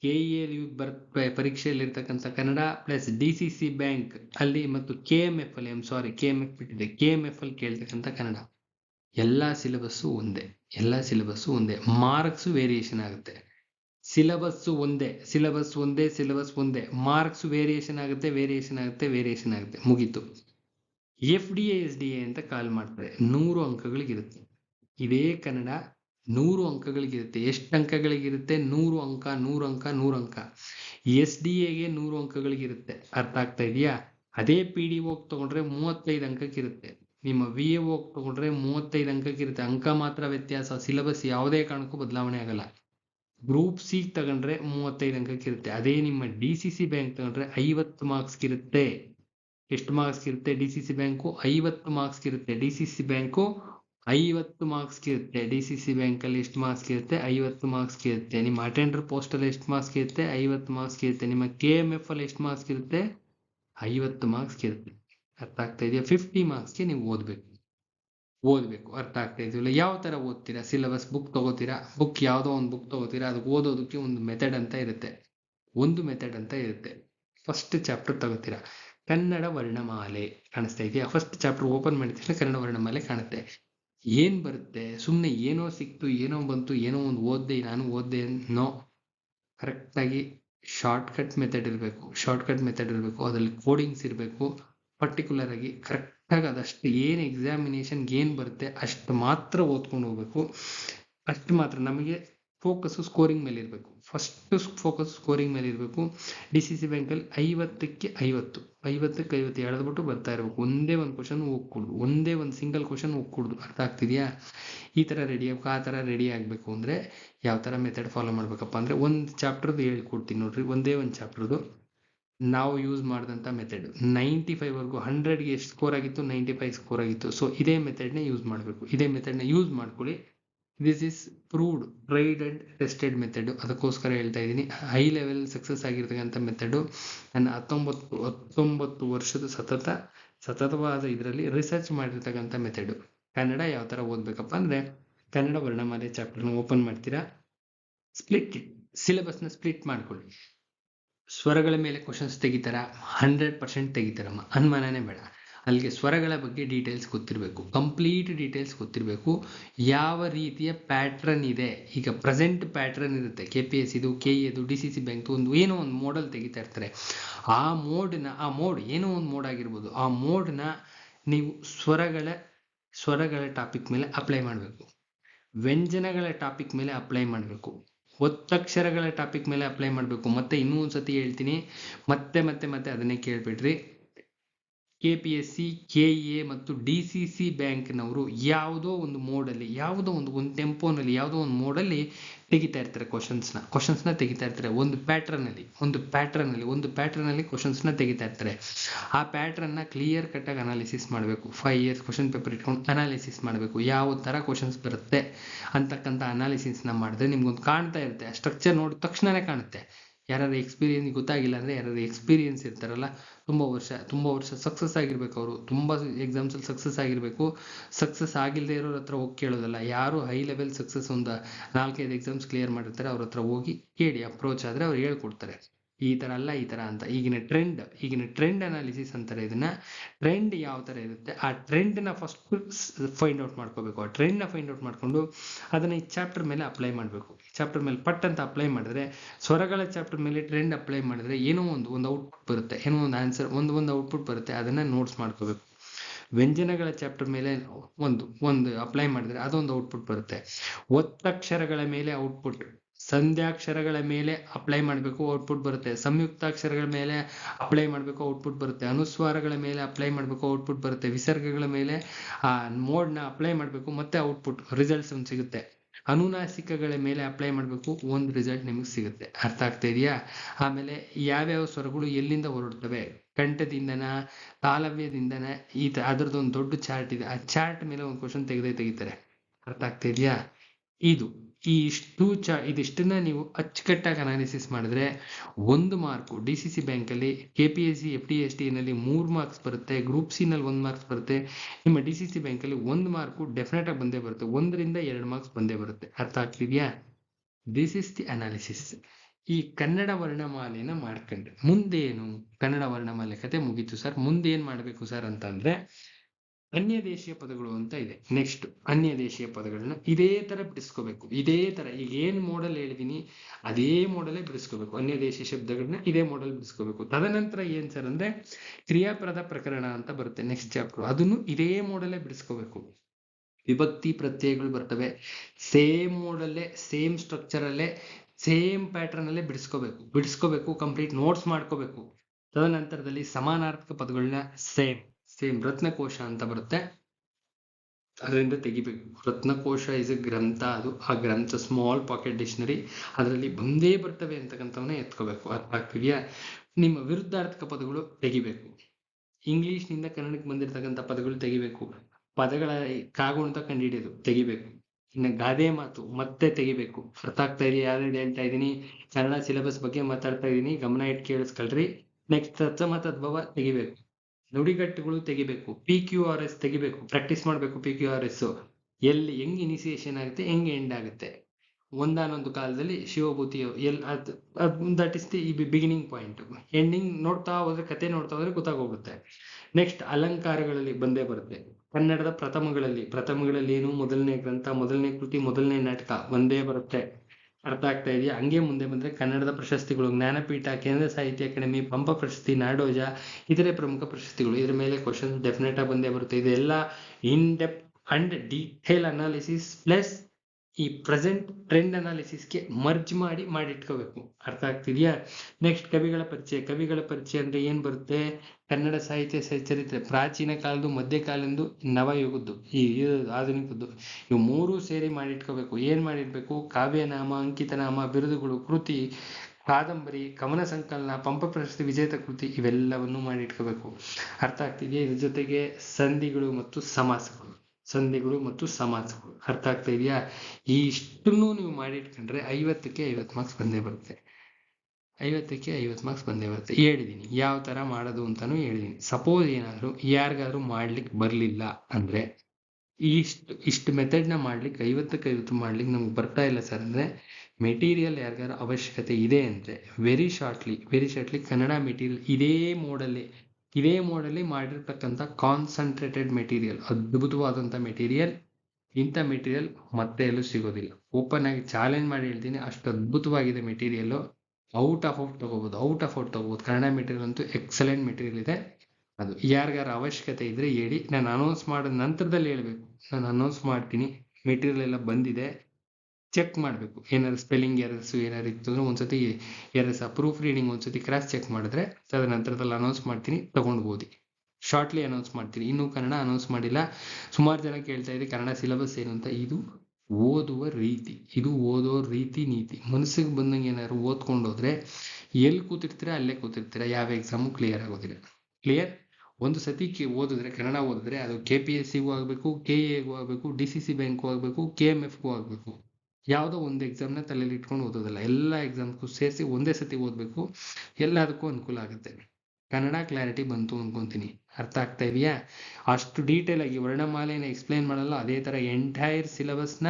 K E L U ಬರ್ ಪರೀಕ್ಷೆಯಲ್ಲಿರ್ತಕ್ಕಂಥ Kannada plus D C C bank ಅಲ್ಲಿ ಮತ್ತು ಕೆ ಎಂ ಎಫ್ ಅಲ್ಲಿ I'm sorry K M F ಬಿಟ್ಟಿದೆ. ಕೆ ಎಂ ಎಫ್ ಅಲ್ಲಿ ಕೇಳ್ತಕ್ಕಂಥ ಕನ್ನಡ. ಎಲ್ಲ ಸಿಲೆಬಸ್ಸು ಒಂದೇ, ಎಲ್ಲ ಸಿಲೆಬಸ್ಸು ಒಂದೇ ಮಾರ್ಕ್ಸ್ ವೇರಿಯೇಷನ್ ಆಗುತ್ತೆ. ಸಿಲೆಬಸ್ಸು ಒಂದೇ ಸಿಲೆಬಸ್ ಒಂದೇ ಸಿಲೆಬಸ್ ಒಂದೇ ಮಾರ್ಕ್ಸ್ ವೇರಿಯೇಷನ್ ಆಗುತ್ತೆ ವೇರಿಯೇಷನ್ ಆಗುತ್ತೆ ವೇರಿಯೇಷನ್ ಆಗುತ್ತೆ. ಮುಗೀತು. F D A S D A ಅಂತ ಕಾಲ್ ಮಾಡ್ತಾರೆ. ನೂರು ಅಂಕಗಳಿಗಿರುತ್ತೆ. ಇದೇ ಕನ್ನಡ, ನೂರು ಅಂಕಗಳಿಗಿರುತ್ತೆ. ಎಷ್ಟು ಅಂಕಗಳಿಗಿರುತ್ತೆ? ನೂರು ಅಂಕ ನೂರು ಅಂಕ ನೂರು ಅಂಕ. ಎಸ್ ಡಿ ಎಗೆ ನೂರು ಅಂಕಗಳಿಗಿರುತ್ತೆ. ಅರ್ಥ ಆಗ್ತಾ ಇದೆಯಾ? ಅದೇ ಪಿ ಡಿ ಹೋಗಿ ತಗೊಂಡ್ರೆ ಮೂವತ್ತೈದು ಅಂಕಕ್ಕಿರುತ್ತೆ. ನಿಮ್ಮ ವಿ ಎ ಓ ತಗೊಂಡ್ರೆ ಮೂವತ್ತೈದು ಅಂಕಕ್ಕಿರುತ್ತೆ ಅಂಕ ಮಾತ್ರ ವ್ಯತ್ಯಾಸ ಸಿಲಬಸ್ ಯಾವುದೇ ಕಾರಣಕ್ಕೂ ಬದಲಾವಣೆ ಆಗಲ್ಲ ಗ್ರೂಪ್ ಸಿ ತಗೊಂಡ್ರೆ ಮೂವತ್ತೈದು ಅಂಕಕ್ಕಿರುತ್ತೆ ಅದೇ ನಿಮ್ಮ ಡಿ ಸಿ ಸಿ ಬ್ಯಾಂಕ್ ತಗೊಂಡ್ರೆ ಐವತ್ತು ಮಾರ್ಕ್ಸ್ಗಿರುತ್ತೆ ಎಷ್ಟು ಮಾರ್ಕ್ಸ್ಗಿರುತ್ತೆ ಡಿ ಸಿ ಸಿ ಬ್ಯಾಂಕು ಐವತ್ತು ಮಾರ್ಕ್ಸ್ಗಿರುತ್ತೆ ಡಿ ಸಿ ಸಿ ಬ್ಯಾಂಕು ಐವತ್ತು ಮಾರ್ಕ್ಸ್ಗಿರುತ್ತೆ ಡಿ ಸಿ ಸಿ ಬ್ಯಾಂಕಲ್ಲಿ ಎಷ್ಟು ಮಾರ್ಕ್ಸ್ಗಿರುತ್ತೆ ಐವತ್ತು ಮಾರ್ಕ್ಸ್ಗಿರುತ್ತೆ ನಿಮ್ಮ ಅಟೆಂಡರ್ ಪೋಸ್ಟಲ್ಲಿ ಎಷ್ಟು ಮಾರ್ಕ್ಸ್ಗಿರುತ್ತೆ ಐವತ್ತು ಮಾರ್ಕ್ಸ್ಗಿರುತ್ತೆ ನಿಮ್ಮ ಕೆ ಎಂ ಎಫ್ ಅಲ್ಲಿ ಎಷ್ಟು ಮಾರ್ಕ್ಸ್ ಇರುತ್ತೆ ಐವತ್ತು ಮಾರ್ಕ್ಸ್ಗಿರುತ್ತೆ ಅರ್ಥ ಆಗ್ತಾ ಇದೆಯಾ ಫಿಫ್ಟಿ ಮಾರ್ಕ್ಸ್ಗೆ ನೀವು ಓದಬೇಕು ಓದಬೇಕು ಅರ್ಥ ಆಗ್ತಾ ಇದೆಯಲ್ಲ ಯಾವ ಥರ ಓದ್ತೀರಾ ಸಿಲೆಬಸ್ ಬುಕ್ ತಗೋತೀರಾ ಬುಕ್ ಯಾವುದೋ ಒಂದು ಬುಕ್ ತಗೋತೀರಾ ಅದು ಓದೋದಕ್ಕೆ ಒಂದು ಮೆಥಡ್ ಅಂತ ಇರುತ್ತೆ ಒಂದು ಮೆಥಡ್ ಅಂತ ಇರುತ್ತೆ ಫಸ್ಟ್ ಚಾಪ್ಟರ್ ತಗೋತೀರಾ ಕನ್ನಡ ವರ್ಣಮಾಲೆ ಕಾಣಿಸ್ತಾ ಇದೆಯಾ ಫಸ್ಟ್ ಚಾಪ್ಟರ್ ಓಪನ್ ಮಾಡಿದ ತಕ್ಷಣ ಕನ್ನಡ ವರ್ಣಮಾಲೆ ಕಾಣುತ್ತೆ ಏನು ಬರುತ್ತೆ? ಸುಮ್ಮನೆ ಏನೋ ಸಿಕ್ತು, ಏನೋ ಬಂತು, ಏನೋ ಒಂದು ಓದ್ದೆ, ನಾನು ಓದ್ದೆ ನೋ ಕರೆಕ್ಟಾಗಿ ಶಾರ್ಟ್ಕಟ್ ಮೆಥಡ್ ಇರಬೇಕು. ಶಾರ್ಟ್ಕಟ್ ಮೆಥಡ್ ಇರಬೇಕು. ಅದರಲ್ಲಿ ಕೋಡಿಂಗ್ಸ್ ಇರಬೇಕು. ಪರ್ಟಿಕ್ಯುಲರ್ ಆಗಿ ಕರೆಕ್ಟಾಗಿ ಅದಷ್ಟು ಏನು ಎಕ್ಸಾಮಿನೇಷನ್ಗೆ ಏನು ಬರುತ್ತೆ ಅಷ್ಟು ಮಾತ್ರ ಓದ್ಕೊಂಡು ಹೋಗ್ಬೇಕು. ಅಷ್ಟು ಮಾತ್ರ ನಮಗೆ ಫೋಕಸ್ ಸ್ಕೋರಿಂಗ್ ಮೇಲೆ ಇರಬೇಕು. ಫಸ್ಟ್ ಫೋಕಸ್ ಸ್ಕೋರಿಂಗ್ ಮೇಲೆ ಇರಬೇಕು. ಡಿ ಸಿ ಸಿ ಬ್ಯಾಂಕಲ್ಲಿ ಐವತ್ತಕ್ಕೆ ಐವತ್ತು. ಐವತ್ತಕ್ಕೆ ಐವತ್ತು ಎಳೆದ್ಬಿಟ್ಟು ಬರ್ತಾ ಇರಬೇಕು. ಒಂದೇ ಒಂದು ಕ್ವಶನ್ ಹೋಗ್ಕೊಡ್ದು. ಒಂದೇ ಒಂದು ಸಿಂಗಲ್ ಕ್ವಶನ್ ಹೋಗ್ಕೊಡ್ದು. ಅರ್ಥ ಆಗ್ತಿದೆಯಾ? ಈ ಥರ ರೆಡಿ ಆಗಬೇಕು, ಆ ಥರ ರೆಡಿ ಆಗಬೇಕು ಅಂದರೆ ಯಾವ ಥರ ಮೆಥಡ್ ಫಾಲೋ ಮಾಡಬೇಕಪ್ಪ ಅಂದರೆ ಒಂದು ಚಾಪ್ಟರ್ದು ಹೇಳ್ಕೊಡ್ತೀನಿ ನೋಡ್ರಿ. ಒಂದೇ ಒಂದು ಚಾಪ್ಟರ್ದು ನಾವು ಯೂಸ್ ಮಾಡಿದಂಥ ಮೆಥಡ್ ನೈಂಟಿ ಫೈವ್ವರೆಗೂ ಹಂಡ್ರೆಡ್ಗೆ ಎಷ್ಟು ಸ್ಕೋರ್ ಆಗಿತ್ತು? ನೈಂಟಿ ಫೈವ್ ಸ್ಕೋರ್ ಆಗಿತ್ತು. ಸೊ ಇದೇ ಮೆಥಡ್ನೇ ಯೂಸ್ ಮಾಡಬೇಕು. ಇದೇ ಮೆಥಡ್ನ ಯೂಸ್ ಮಾಡ್ಕೊಳ್ಳಿ. This is proved tried and tested method ಅದಕ್ಕೋಸ್ಕರ ಹೇಳ್ತಾ ಇದ್ದೀನಿ. ಹೈ ಲೆವೆಲ್ ಸಕ್ಸಸ್ ಆಗಿರ್ತಕ್ಕಂಥ ಮೆಥಡು ನನ್ನ ಹತ್ತೊಂಬತ್ತು ಹತ್ತೊಂಬತ್ತು ವರ್ಷದ ಸತತ, ಸತತವಾದ ಇದರಲ್ಲಿ ರಿಸರ್ಚ್ ಮಾಡಿರ್ತಕ್ಕಂಥ ಮೆಥಡು ಕನ್ನಡ ಯಾವ ಥರ ಓದಬೇಕಪ್ಪ ಅಂದರೆ, ಕನ್ನಡ ವರ್ಣಮಾಲೆ ಚಾಪ್ಟರ್ನ ಓಪನ್ ಮಾಡ್ತೀರಾ? ಸ್ಪ್ಲಿಟ್ ಸಿಲೆಬಸ್ನ ಸ್ಪ್ಲಿಟ್ ಮಾಡ್ಕೊಳ್ಳಿ. ಸ್ವರಗಳ ಮೇಲೆ ಕ್ವಶನ್ಸ್ ತೆಗಿತಾರ ಹಂಡ್ರೆಡ್ ಪರ್ಸೆಂಟ್ ತೆಗಿತಾರಮ್ಮ ಅನುಮಾನನೇ ಬೇಡ. ಅಲ್ಲಿಗೆ ಸ್ವರಗಳ ಬಗ್ಗೆ ಡೀಟೇಲ್ಸ್ ಗೊತ್ತಿರಬೇಕು. ಕಂಪ್ಲೀಟ್ ಡೀಟೇಲ್ಸ್ ಗೊತ್ತಿರಬೇಕು. ಯಾವ ರೀತಿಯ ಪ್ಯಾಟ್ರನ್ ಇದೆ? ಈಗ ಪ್ರೆಸೆಂಟ್ ಪ್ಯಾಟ್ರನ್ ಇರುತ್ತೆ. ಕೆ ಪಿ ಎಸ್ ಇದು ಕೆ ಇದು ಡಿ ಸಿ ಸಿ ಬ್ಯಾಂಕ್ ಒಂದು ಏನೋ ಒಂದು ಮೋಡಲ್ ತೆಗಿತಾ ಇರ್ತಾರೆ. ಆ ಮೋಡ್ನ ಆ ಮೋಡ್ ಏನೋ ಒಂದು ಮೋಡ್ ಆಗಿರ್ಬೋದು. ಆ ಮೋಡ್ನ ನೀವು ಸ್ವರಗಳ ಸ್ವರಗಳ ಟಾಪಿಕ್ ಮೇಲೆ ಅಪ್ಲೈ ಮಾಡಬೇಕು. ವ್ಯಂಜನಗಳ ಟಾಪಿಕ್ ಮೇಲೆ ಅಪ್ಲೈ ಮಾಡಬೇಕು. ಒತ್ತಕ್ಷರಗಳ ಟಾಪಿಕ್ ಮೇಲೆ ಅಪ್ಲೈ ಮಾಡಬೇಕು. ಮತ್ತೆ ಇನ್ನೂ ಒಂದು ಸತಿ ಹೇಳ್ತೀನಿ. ಮತ್ತೆ ಮತ್ತೆ ಮತ್ತೆ ಅದನ್ನೇ ಕೇಳ್ಬಿಡ್ರಿ. K P S C K A ಮತ್ತು ಡಿ ಸಿ ಸಿ ಬ್ಯಾಂಕ್ನವರು ಯಾವುದೋ ಒಂದು ಮೋಡಲ್ಲಿ, ಯಾವುದೋ ಒಂದು ಒಂದು ಟೆಂಪೋನಲ್ಲಿ, ಯಾವುದೋ ಒಂದು ಮೋಡಲ್ಲಿ ತೆಗಿತಾ ಇರ್ತಾರೆ ಕ್ವಶನ್ಸ್ನ ಕ್ವಶನ್ಸ್ನ ತೆಗಿತಾ ಇರ್ತಾರೆ. ಒಂದು ಪ್ಯಾಟ್ರನಲ್ಲಿ ಒಂದು ಪ್ಯಾಟ್ರನಲ್ಲಿ ಒಂದು ಪ್ಯಾಟ್ರನಲ್ಲಿ ಕ್ವಶನ್ಸ್ನ ತೆಗಿತಾ ಇರ್ತಾರೆ. ಆ ಪ್ಯಾಟ್ರನ್ನ ಕ್ಲಿಯರ್ ಕಟ್ಟಾಗಿ ಅನಾಲಿಸಿಸ್ ಮಾಡಬೇಕು. ಫೈವ್ ಇಯರ್ಸ್ ಕ್ವಶನ್ ಪೇಪರ್ ಇಟ್ಕೊಂಡು ಅನಾಲಿಸಿಸ್ ಮಾಡಬೇಕು. ಯಾವ ಥರ ಕ್ವಶನ್ಸ್ ಬರುತ್ತೆ ಅಂತಕ್ಕಂಥ ಅನಾಲಿಸಿಸ್ನ ಮಾಡಿದ್ರೆ ನಿಮ್ಗೊಂದು ಕಾಣ್ತಾ ಇರುತ್ತೆ. ಆ ಸ್ಟ್ರಕ್ಚರ್ ನೋಡಿದ ತಕ್ಷಣನೇ ಕಾಣುತ್ತೆ. ಯಾರು ಎಕ್ಸ್ಪೀರಿಯನ್ಸ್ ಗೊತ್ತಾಗಿಲ್ಲ ಅಂದರೆ ಯಾರು ಎಕ್ಸ್ಪೀರಿಯನ್ಸ್ ಇರ್ತಾರಲ್ಲ, ತುಂಬ ವರ್ಷ ತುಂಬ ವರ್ಷ ಸಕ್ಸಸ್ ಆಗಿರ್ಬೇಕು ಅವರು. ತುಂಬ ಎಕ್ಸಾಮ್ಸಲ್ಲಿ ಸಕ್ಸಸ್ ಆಗಿರಬೇಕು. ಸಕ್ಸಸ್ ಆಗಿಲ್ಲದೆ ಇರೋರ ಹತ್ರ ಹೋಗಿ ಕೇಳೋದಲ್ಲ. ಯಾರು ಹೈ ಲೆವೆಲ್ ಸಕ್ಸಸ್ ಒಂದು ನಾಲ್ಕೈದು ಎಕ್ಸಾಮ್ಸ್ ಕ್ಲಿಯರ್ ಮಾಡಿರ್ತಾರೆ, ಅವ್ರ ಹತ್ರ ಹೋಗಿ ಕೇಳಿ ಅಪ್ರೋಚ್ ಆದರೆ ಅವ್ರು ಹೇಳ್ಕೊಡ್ತಾರೆ. ಈ ಥರ ಅಲ್ಲ, ಈ ಥರ ಅಂತ. ಈಗಿನ ಟ್ರೆಂಡ್ ಈಗಿನ ಟ್ರೆಂಡ್ ಅನಾಲಿಸಿಸ್ ಅಂತಾರೆ ಇದನ್ನ ಟ್ರೆಂಡ್ ಯಾವ ಥರ ಇರುತ್ತೆ, ಆ ಟ್ರೆಂಡ್ನ ಫಸ್ಟ್ ಫೈಂಡ್ ಔಟ್ ಮಾಡ್ಕೋಬೇಕು. ಆ ಟ್ರೆಂಡ್ನ ಫೈಂಡ್ ಔಟ್ ಮಾಡಿಕೊಂಡು ಅದನ್ನು ಈ ಚಾಪ್ಟರ್ ಮೇಲೆ ಅಪ್ಲೈ ಮಾಡಬೇಕು. ಈ ಚಾಪ್ಟರ್ ಮೇಲೆ ಪಟ್ ಅಂತ ಅಪ್ಲೈ ಮಾಡಿದ್ರೆ, ಸ್ವರಗಳ ಚಾಪ್ಟರ್ ಮೇಲೆ ಟ್ರೆಂಡ್ ಅಪ್ಲೈ ಮಾಡಿದ್ರೆ ಏನೋ ಒಂದು ಒಂದು ಔಟ್ಪುಟ್ ಬರುತ್ತೆ. ಏನೋ ಒಂದು ಆನ್ಸರ್ ಒಂದು ಒಂದು ಔಟ್ಪುಟ್ ಬರುತ್ತೆ. ಅದನ್ನು ನೋಟ್ಸ್ ಮಾಡ್ಕೋಬೇಕು. ವ್ಯಂಜನಗಳ ಚಾಪ್ಟರ್ ಮೇಲೆ ಒಂದು ಒಂದು ಅಪ್ಲೈ ಮಾಡಿದ್ರೆ ಅದೊಂದು ಔಟ್ಪುಟ್ ಬರುತ್ತೆ. ಒತ್ತಕ್ಷರಗಳ ಮೇಲೆ ಔಟ್ಪುಟ್ ಸಂಧ್ಯಾಕ್ಷರಗಳ ಮೇಲೆ ಅಪ್ಲೈ ಮಾಡಬೇಕು ಔಟ್ಪುಟ್ ಬರುತ್ತೆ. ಸಂಯುಕ್ತಾಕ್ಷರಗಳ ಮೇಲೆ ಅಪ್ಲೈ ಮಾಡಬೇಕು ಔಟ್ಪುಟ್ ಬರುತ್ತೆ. ಅನುಸ್ವಾರಗಳ ಮೇಲೆ ಅಪ್ಲೈ ಮಾಡಬೇಕು ಔಟ್ಪುಟ್ ಬರುತ್ತೆ. ವಿಸರ್ಗಗಳ ಮೇಲೆ, ಆ ಮೋಡ್ನ ಅಪ್ಲೈ ಮಾಡಬೇಕು, ಮತ್ತೆ ಔಟ್ಪುಟ್ ರಿಸಲ್ಟ್ಸ್ ಒಂದು ಸಿಗುತ್ತೆ. ಅನುನಾಸಿಕಗಳ ಮೇಲೆ ಅಪ್ಲೈ ಮಾಡಬೇಕು, ಒಂದು ರಿಸಲ್ಟ್ ನಿಮಗೆ ಸಿಗುತ್ತೆ. ಅರ್ಥ ಆಗ್ತಾ ಇದೆಯಾ? ಆಮೇಲೆ ಯಾವ್ಯಾವ ಸ್ವರಗಳು ಎಲ್ಲಿಂದ ಹೊರಡ್ತವೆ? ಕಂಠದಿಂದನ, ತಾಲವ್ಯದಿಂದನ, ಈ ಅದರದ್ದು ಒಂದು ದೊಡ್ಡ ಚಾರ್ಟ್ ಇದೆ. ಆ ಚಾರ್ಟ್ ಮೇಲೆ ಒಂದು ಕ್ವಶನ್ ತೆಗೆದೇ ತೆಗಿತಾರೆ. ಅರ್ಥ ಆಗ್ತಾ ಇದೆಯಾ? ಇದು. ಈ ಇಷ್ಟು ಚ ಇದಿಷ್ಟನ್ನ ನೀವು ಅಚ್ಚುಕಟ್ಟಾಗಿ ಅನಾಲಿಸಿಸ್ ಮಾಡಿದ್ರೆ ಒಂದು ಮಾರ್ಕು ಡಿ ಸಿ ಸಿ ಬ್ಯಾಂಕಲ್ಲಿ K P S C F D S ಟಿನಲ್ಲಿ ಮೂರು ಮಾರ್ಕ್ಸ್ ಬರುತ್ತೆ ಗ್ರೂಪ್ ಸಿನಲ್ಲಿ ಒಂದು ಮಾರ್ಕ್ಸ್ ಬರುತ್ತೆ, ನಿಮ್ಮ ಡಿ ಸಿ ಸಿ ಬ್ಯಾಂಕಲ್ಲಿ ಒಂದು ಮಾರ್ಕು ಡೆಫಿನೆಟ್ ಆಗಿ ಬಂದೇ ಬರುತ್ತೆ, ಒಂದರಿಂದ ಎರಡು ಮಾರ್ಕ್ಸ್ ಬಂದೇ ಬರುತ್ತೆ. ಅರ್ಥ ಆಗ್ತಿದ್ಯಾ? ದಿಸ್ ಇಸ್ ದಿ ಅನಾಲಿಸಿಸ್ ಈ ಕನ್ನಡ ವರ್ಣಮಾಲೆನ ಮಾಡ್ಕೊಂಡ್ರೆ. ಮುಂದೇನು? ಕನ್ನಡ ವರ್ಣಮಾಲೆ ಕತೆ ಮುಗೀತು ಸರ್. ಮುಂದೇನು ಮಾಡಬೇಕು ಸರ್ ಅಂತಂದ್ರೆ ಅನ್ಯ ದೇಶೀಯ ಪದಗಳು ಅಂತ ಇದೆ. ನೆಕ್ಸ್ಟ್ ಅನ್ಯ ದೇಶೀಯ ಪದಗಳನ್ನ ಇದೇ ತರ ಬಿಡಿಸ್ಕೋಬೇಕು. ಇದೇ ತರ ಈಗ ಏನ್ ಮೋಡಲ್ ಹೇಳಿದೀನಿ, ಅದೇ ಮೋಡಲೇ ಬಿಡಿಸ್ಕೋಬೇಕು. ಅನ್ಯ ದೇಶೀಯ ಶಬ್ದಗಳನ್ನ ಇದೇ ಮೋಡಲ್ ಬಿಡಿಸ್ಕೋಬೇಕು. ತದನಂತರ ಏನ್ ಸರ್ ಅಂದ್ರೆ ಕ್ರಿಯಾಪದ ಪ್ರಕರಣ ಅಂತ ಬರುತ್ತೆ ನೆಕ್ಸ್ಟ್ ಚಾಪ್ಟರ್ ಅದನ್ನು ಇದೇ ಮೋಡಲ್ಲೇ ಬಿಡಿಸ್ಕೋಬೇಕು. ವಿಭಕ್ತಿ ಪ್ರತ್ಯಯಗಳು ಬರ್ತವೆ. ಸೇಮ್ ಮೋಡಲ್ಲೇ ಸೇಮ್ ಸ್ಟ್ರಕ್ಚರ್ ಅಲ್ಲೇ ಸೇಮ್ ಪ್ಯಾಟರ್ನ್ ಅಲ್ಲೇ ಬಿಡಿಸ್ಕೋಬೇಕು. ಬಿಡಿಸ್ಕೋಬೇಕು ಕಂಪ್ಲೀಟ್ ನೋಟ್ಸ್ ಮಾಡ್ಕೋಬೇಕು. ತದನಂತರದಲ್ಲಿ ಸಮಾನಾರ್ಥಕ ಪದಗಳನ್ನ ಸೇಮ್ ಸೇಮ್ ರತ್ನಕೋಶ ಅಂತ ಬರುತ್ತೆ. ಅದರಿಂದ ತೆಗಿಬೇಕು. ರತ್ನಕೋಶ ಇಸ್ ಎ ಗ್ರಂಥ, ಅದು ಆ ಗ್ರಂಥ ಸ್ಮಾಲ್ ಪಾಕೆಟ್ ಡಿಕ್ಷನರಿ ಅದರಲ್ಲಿ ಬಂದೇ ಬರ್ತವೆ ಅಂತಕ್ಕಂಥವನ್ನ ಎತ್ಕೋಬೇಕು. ಅರ್ಥ ಆಗ್ತಿದೆಯಾ? ನಿಮ್ಮ ವಿರುದ್ಧಾರ್ಥಕ ಪದಗಳು ತೆಗಿಬೇಕು. ಇಂಗ್ಲಿಷ್ನಿಂದ ಕನ್ನಡಕ್ಕೆ ಬಂದಿರತಕ್ಕಂಥ ಪದಗಳು ತೆಗಿಬೇಕು. ಪದಗಳ ಕಾಗುಣಿತ ಕಂಡುಹಿಡಿಯೋದು ತೆಗಿಬೇಕು. ಇನ್ನು ಗಾದೆ ಮಾತು ಮತ್ತೆ ತೆಗಿಬೇಕು. ಅರ್ಥ ಆಗ್ತಾ ಇದೆಯಾ? ಯಾರು ಹೇಳ್ತಾ ಇದ್ದೀನಿ? ಕನ್ನಡ ಸಿಲೆಬಸ್ ಬಗ್ಗೆ ಮಾತಾಡ್ತಾ ಇದ್ದೀನಿ ಗಮನ ಇಟ್ಟು ಕೇಳಿಸ್ಕೊಳ್ರಿ. ನೆಕ್ಸ್ಟ್ ತತ್ಸಮ ತದ್ಭವ ತೆಗಿಬೇಕು. ನುಡಿಗಟ್ಟುಗಳು ತೆಗಿಬೇಕು ಪಿ ಕ್ಯೂ ಆರ್ ಎಸ್ ತೆಗಿಬೇಕು ಪ್ರಾಕ್ಟೀಸ್ ಮಾಡಬೇಕು ಪಿ ಕ್ಯೂ ಆರ್ ಎಸ್ ಎಲ್ಲಿ ಹೆಂಗ್ ಇನಿಸಿಯೇಷನ್ ಆಗುತ್ತೆ, ಹೆಂಗ್ ಎಂಡ್ ಆಗುತ್ತೆ? ಒಂದಾನೊಂದು ಕಾಲದಲ್ಲಿ Shivabhuti L that is the beginning point ending ನೋಡ್ತಾ ಹೋದ್ರೆ, ಕತೆ ನೋಡ್ತಾ ಹೋದ್ರೆ ಗೊತ್ತಾಗೋಗುತ್ತೆ. ನೆಕ್ಸ್ಟ್ ಅಲಂಕಾರಗಳಲ್ಲಿ ಬಂದೇ ಬರುತ್ತೆ. ಕನ್ನಡದ ಪ್ರಥಮಗಳಲ್ಲಿ ಪ್ರಥಮಗಳಲ್ಲಿ ಏನು? ಮೊದಲನೇ ಗ್ರಂಥ, ಮೊದಲನೇ ಕೃತಿ, ಮೊದಲನೇ ನಾಟಕ ಒಂದೇ ಬರುತ್ತೆ. ಅರ್ಥ ಆಗ್ತಾ ಇದೆಯಾ? ಹಂಗೆ ಮುಂದೆ ಬಂದ್ರೆ ಕನ್ನಡದ ಪ್ರಶಸ್ತಿಗಳು, ಜ್ಞಾನಪೀಠ, ಕೇಂದ್ರ ಸಾಹಿತ್ಯ ಅಕಾಡೆಮಿ, ಪಂಪ ಪ್ರಶಸ್ತಿ, ನಾಡೋಜ, ಇತರೆ ಪ್ರಮುಖ ಪ್ರಶಸ್ತಿಗಳು. ಇದರ ಮೇಲೆ ಕ್ವಶನ್ ಡೆಫಿನೆಟ್ ಆಗಿ ಬಂದೇ ಬರುತ್ತೆ. ಇದೆಲ್ಲ in depth and detail analysis plus ಈ ಪ್ರೆಸೆಂಟ್ ಟ್ರೆಂಡ್ ಅನಾಲಿಸಿಸ್ಗೆ ಮರ್ಜ್ ಮಾಡಿ, ಮಾಡಿಟ್ಕೋಬೇಕು. ಅರ್ಥ ಆಗ್ತಿದೆಯಾ? ನೆಕ್ಸ್ಟ್ ಕವಿಗಳ ಪರಿಚಯ. ಕವಿಗಳ ಪರಿಚಯ ಅಂದ್ರೆ ಏನ್ ಬರುತ್ತೆ? ಕನ್ನಡ ಸಾಹಿತ್ಯ ಚರಿತ್ರೆ ಪ್ರಾಚೀನ ಕಾಲದ್ದು, ಮಧ್ಯಕಾಲದ್ದು, ನವಯುಗದ್ದು. ಈ ಆಧುನಿಕದ್ದು. ಇವು ಮೂರು ಸೇರಿ ಮಾಡಿಟ್ಕೋಬೇಕು. ಏನ್ ಮಾಡಿರ್ಬೇಕು? ಕಾವ್ಯನಾಮ, ಅಂಕಿತನಾಮ, ಬಿರುದುಗಳು, ಕೃತಿ, ಕಾದಂಬರಿ, ಕವನ ಸಂಕಲನ, ಪಂಪ ಪ್ರಶಸ್ತಿ, ವಿಜೇತ ಕೃತಿ ಇವೆಲ್ಲವನ್ನು ಮಾಡಿಟ್ಕೋಬೇಕು. ಅರ್ಥ ಆಗ್ತಿದೆಯಾ? ಇದ್ರ ಜೊತೆಗೆ ಸಂಧಿಗಳು ಮತ್ತು ಸಮಾಸಗಳು. ಸಂಧಿಗಳು ಮತ್ತು ಸಮಾಜಗಳು. ಅರ್ಥ ಆಗ್ತಾ ಇದೆಯಾ? ಈ ಇಷ್ಟನ್ನು ನೀವು ಮಾಡಿಟ್ಕೊಂಡ್ರೆ ಐವತ್ತಕ್ಕೆ ಐವತ್ತು ಮಾರ್ಕ್ಸ್ ಬಂದೇ ಬರುತ್ತೆ. ಐವತ್ತಕ್ಕೆ ಐವತ್ತು ಮಾರ್ಕ್ಸ್ ಬಂದೇ ಬರುತ್ತೆ. ಹೇಳಿದ್ದೀನಿ ಯಾವ ತರ ಮಾಡೋದು ಅಂತಲೂ ಹೇಳಿದ್ದೀನಿ ಸಪೋಸ್ ಏನಾದ್ರು ಯಾರಿಗಾದ್ರೂ ಮಾಡ್ಲಿಕ್ಕೆ ಬರಲಿಲ್ಲ ಅಂದ್ರೆ, ಇಷ್ಟು ಇಷ್ಟು ಮೆಥಡ್ನ ಮಾಡ್ಲಿಕ್ಕೆ, ಐವತ್ತಕ್ಕೆ ಐವತ್ತು ಮಾಡ್ಲಿಕ್ಕೆ ನಮ್ಗೆ ಬರ್ತಾ ಇಲ್ಲ ಸರ್ ಅಂದ್ರೆ ಮೆಟೀರಿಯಲ್ ಯಾರಿಗಾದ್ರೂ ಅವಶ್ಯಕತೆ ಇದೆ ಅಂದ್ರೆ very shortly very shortly Kannada material ಇದೇ ಮೋಡಲ್ಲಿ ಇದೇ ಮೋಡಲ್ಲಿ ಮಾಡಿರ್ತಕ್ಕಂಥ ಕಾನ್ಸಂಟ್ರೇಟೆಡ್ ಮೆಟೀರಿಯಲ್ ಅದ್ಭುತವಾದಂಥ ಮೆಟೀರಿಯಲ್ ಇಂಥ ಮೆಟೀರಿಯಲ್ ಮತ್ತೆ ಎಲ್ಲೂ ಸಿಗೋದಿಲ್ಲ. ಓಪನ್ ಆಗಿ ಚಾಲೆಂಜ್ ಮಾಡಿ ಹೇಳ್ತೀನಿ, ಅಷ್ಟು ಅದ್ಭುತವಾಗಿದೆ ಮೆಟೀರಿಯಲ್ಲು ಔಟ್ ಆಫ್ ಔಟ್ ತಗೋಬಹುದು ಔಟ್ ಆಫ್ ಔಟ್ ತಗೋಬಹುದು ಕನ್ನಡ ಮೆಟೀರಿಯಲ್ ಅಂತೂ ಎಕ್ಸಲೆಂಟ್ ಮೆಟೀರಿಯಲ್ ಇದೆ. ಅದು ಯಾರಿಗಾರ ಅವಶ್ಯಕತೆ ಇದ್ರೆ ಹೇಳಿ. ನಾನು ಅನೌನ್ಸ್ ಮಾಡಿದ ನಂತರದಲ್ಲಿ ಹೇಳಬೇಕು. ನಾನು ಅನೌನ್ಸ್ ಮಾಡ್ತೀನಿ. ಮೆಟೀರಿಯಲ್ ಎಲ್ಲ ಬಂದಿದೆ. ಚೆಕ್ ಮಾಡಬೇಕು. ಏನಾದ್ರು ಸ್ಪೆಲ್ಲಿಂಗ್ ಎರರ್ಸು ಏನಾರು ಇತ್ತು ಅಂದ್ರೆ ಒಂದ್ಸತಿ ಎರರ್ಸ್ ಪ್ರೂಫ್ ರೀಡಿಂಗ್ ಒಂದ್ಸತಿ ಕ್ರಾಸ್ ಚೆಕ್ ಮಾಡಿದ್ರೆ ಅದರ ನಂತರದಲ್ಲಿ ಅನೌನ್ಸ್ ಮಾಡ್ತೀನಿ ತಗೊಂಡ್ಬೋದು ಶಾರ್ಟ್ಲಿ ಅನೌನ್ಸ್ ಮಾಡ್ತೀನಿ. ಇನ್ನೂ ಕನ್ನಡ ಅನೌನ್ಸ್ ಮಾಡಿಲ್ಲ. ಸುಮಾರು ಜನ ಕೇಳ್ತಾ ಇದೆ ಕನ್ನಡ ಸಿಲೆಬಸ್ ಏನು ಅಂತ. ಇದು ಓದುವ ರೀತಿ. ಇದು ಓದೋ ರೀತಿ ನೀತಿ. ಮನಸ್ಸಿಗೆ ಬಂದಂಗೆ ಏನಾದ್ರು ಓದ್ಕೊಂಡು ಹೋದ್ರೆ ಎಲ್ಲಿ ಕೂತಿರ್ತೀರಾ, ಅಲ್ಲೇ ಕೂತಿರ್ತೀರಾ, ಯಾವ ಎಕ್ಸಾಮು ಕ್ಲಿಯರ್ ಆಗೋದಿಲ್ಲ. ಕ್ಲಿಯರ್ ಒಂದು ಸತಿ ಕೆ, ಓದಿದ್ರೆ, ಕನ್ನಡ ಓದಿದ್ರೆ ಅದು ಕೆ ಪಿ ಎಸ್ ಸಿಗೂ ಆಗಬೇಕು ಕೆ ಎಗೂ ಆಗಬೇಕು ಡಿ ಸಿ ಸಿ ಬ್ಯಾಂಕ್ಗೂ ಆಗಬೇಕು ಕೆ ಎಂ ಎಫ್ಗೂ ಆಗಬೇಕು. ಯಾವುದೋ ಒಂದು ಎಕ್ಸಾಮ್ನ ತಲೆಯಲ್ಲಿ ಇಟ್ಕೊಂಡು ಓದೋದಲ್ಲ, ಎಲ್ಲ ಎಕ್ಸಾಮ್ಗೂ ಸೇರಿಸಿ ಒಂದೇ ಸತಿ ಓದಬೇಕು, ಎಲ್ಲದಕ್ಕೂ ಅನುಕೂಲ ಆಗುತ್ತೆ. ಕನ್ನಡ ಕ್ಲಾರಿಟಿ ಬಂತು ಅನ್ಕೊಂತೀನಿ. ಅರ್ಥ ಆಗ್ತಾ ಇದೆಯಾ? ಅಷ್ಟು ಡೀಟೇಲ್ ಆಗಿ ವರ್ಣಮಾಲೆನ ಎಕ್ಸ್ಪ್ಲೈನ್ ಮಾಡಲ್ಲ, ಅದೇ ತರ ಎಂಟೈರ್ ಸಿಲೆಬಸ್ನ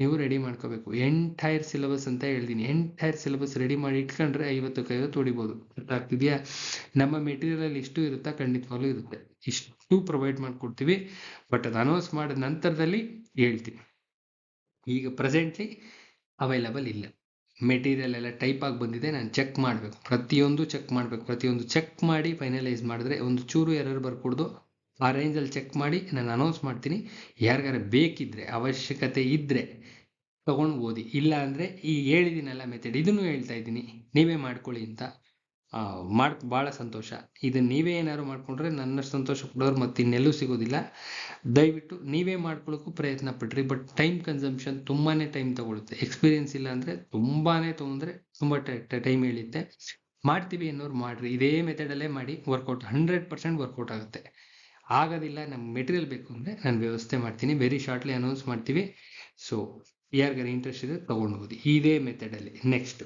ನೀವು ರೆಡಿ ಮಾಡ್ಕೋಬೇಕು. ಎಂಟೈರ್ ಸಿಲೆಬಸ್ ಅಂತ ಹೇಳ್ತೀನಿ. ಎಂಟೈರ್ ಸಿಲೆಬಸ್ ರೆಡಿ ಮಾಡಿ ಇಟ್ಕೊಂಡ್ರೆ ಐವತ್ತು ಐವತ್ತು ಹೊಡಿಬೋದು ಅರ್ಥ ಆಗ್ತಿದೆಯಾ? ನಮ್ಮ ಮೆಟೀರಿಯಲ್ ಇಷ್ಟು ಇರುತ್ತಾ? ಖಂಡಿತವಾಗ್ಲೂ ಇರುತ್ತೆ. ಇಷ್ಟು ಪ್ರೊವೈಡ್ ಮಾಡ್ಕೊಡ್ತೀವಿ. ಬಟ್ ಅದು ಅನೌನ್ಸ್ ಮಾಡಿದ ನಂತರದಲ್ಲಿ ಹೇಳ್ತೀನಿ. ಈಗ ಪ್ರೆಸೆಂಟ್ಲಿ ಅವೈಲಬಲ್ ಇಲ್ಲ. ಮೆಟೀರಿಯಲ್ ಎಲ್ಲ ಟೈಪ್ ಆಗಿ ಬಂದಿದೆ, ನಾನು ಚೆಕ್ ಮಾಡಬೇಕು. ಪ್ರತಿಯೊಂದು ಚೆಕ್ ಮಾಡಬೇಕು. ಪ್ರತಿಯೊಂದು ಚೆಕ್ ಮಾಡಿ ಫೈನಲೈಸ್ ಮಾಡಿದ್ರೆ ಒಂದು ಚೂರು ಎರರ್ ಬರ್ಕೊಡ್ದು, ಆ ರೇಂಜಲ್ಲಿ ಚೆಕ್ ಮಾಡಿ ನಾನು ಅನೌನ್ಸ್ ಮಾಡ್ತೀನಿ. ಯಾರಿಗಾರ ಬೇಕಿದ್ರೆ, ಅವಶ್ಯಕತೆ ಇದ್ದರೆ ತೊಗೊಂಡು ಓದಿ. ಇಲ್ಲ ಅಂದರೆ ಈ ಹೇಳಿದ್ದೀನಲ್ಲ ಮೆಥಡ್ ಇದನ್ನು ಹೇಳ್ತಾ ಇದ್ದೀನಿ. ನೀವೇ ಮಾಡ್ಕೊಳ್ಳಿ ಅಂತ. ಮಾಡ್ ಭಾಳ ಸಂತೋಷ. ಇದನ್ನು ನೀವೇ ಏನಾದ್ರು ಮಾಡ್ಕೊಂಡ್ರೆ ನನ್ನ ಸಂತೋಷ ಪಡೋರು ಮತ್ತೆ ಇನ್ನೆಲ್ಲೂ ಸಿಗೋದಿಲ್ಲ. ದಯವಿಟ್ಟು ನೀವೇ ಮಾಡ್ಕೊಳ್ಳೋಕ್ಕೂ ಪ್ರಯತ್ನ ಪಡ್ರಿ ಬಟ್ ಟೈಮ್ ಕನ್ಸಂಪ್ಷನ್ ತುಂಬಾನೇ ಟೈಮ್ ತಗೊಳುತ್ತೆ. ಎಕ್ಸ್ಪೀರಿಯನ್ಸ್ ಇಲ್ಲ ಅಂದ್ರೆ ತುಂಬಾನೇ ತೊಗೊಂಡ್ರೆ ತುಂಬಾ ಟೈಮ್ ಹೇಳುತ್ತೆ ಮಾಡ್ತೀವಿ ಅನ್ನೋರು ಮಾಡ್ರಿ. ಇದೇ ಮೆಥಡಲ್ಲೇ ಮಾಡಿ ವರ್ಕೌಟ್ ಹಂಡ್ರೆಡ್ ಪರ್ಸೆಂಟ್ ವರ್ಕೌಟ್ ಆಗುತ್ತೆ. ಆಗೋದಿಲ್ಲ ನಮ್ಗೆ ಮೆಟೀರಿಯಲ್ ಬೇಕು ಅಂದರೆ ನಾನು ವ್ಯವಸ್ಥೆ ಮಾಡ್ತೀನಿ. ವೆರಿ ಶಾರ್ಟ್ಲಿ ಅನೌನ್ಸ್ ಮಾಡ್ತೀವಿ. ಸೊ ಯಾರಿಗಾರ ಇಂಟ್ರೆಸ್ಟ್ ಇದೆ ತಗೊಂಡು ಹೋಗೋದು ಇದೇ ಮೆಥಡಲ್ಲಿ ನೆಕ್ಸ್ಟ್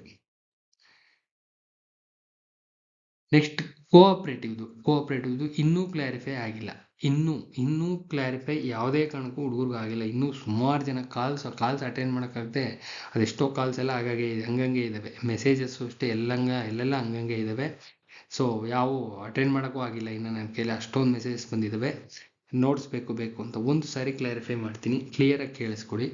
ನೆಕ್ಸ್ಟ್ ಕೋಆಪ್ರೇಟಿವ್ದು ಕೋಆಪ್ರೇಟಿವ್ದು ಇನ್ನೂ ಕ್ಲಾರಿಫೈ ಆಗಿಲ್ಲ. ಇನ್ನೂ ಇನ್ನೂ ಕ್ಲಾರಿಫೈ ಯಾವುದೇ ಕಾರಣಕ್ಕೂ ಹುಡುಗರಿಗೆ ಆಗಿಲ್ಲ. ಇನ್ನೂ ಸುಮಾರು ಜನ ಕಾಲ್ಸ್ ಕಾಲ್ಸ್ ಅಟೆಂಡ್ ಮಾಡೋಕ್ಕಾಗದೆ ಅದೆಷ್ಟೋ ಕಾಲ್ಸ್ ಎಲ್ಲ ಇದೆ ಹಂಗಂಗೆ ಇದ್ದಾವೆ ಮೆಸೇಜಸ್ಸು ಅಷ್ಟೇ ಎಲ್ಲಂಗ, ಎಲ್ಲೆಲ್ಲ ಹಂಗಂಗೆ ಇದ್ದಾವೆ ಸೊ ಯಾವ ಅಟೆಂಡ್ ಮಾಡೋಕ್ಕೂ ಆಗಿಲ್ಲ. ಇನ್ನು ನನ್ನ ಕೈಲಿ ಅಷ್ಟೊಂದು ಮೆಸೇಜಸ್ ಬಂದಿದ್ದಾವೆ ನೋಟ್ಸ್ ಬೇಕು ಬೇಕು ಅಂತ ಒಂದು ಸಾರಿ ಕ್ಲಾರಿಫೈ ಮಾಡ್ತೀನಿ. ಕ್ಲಿಯರಾಗಿ ಕೇಳಿಸ್ಕೊಡಿ.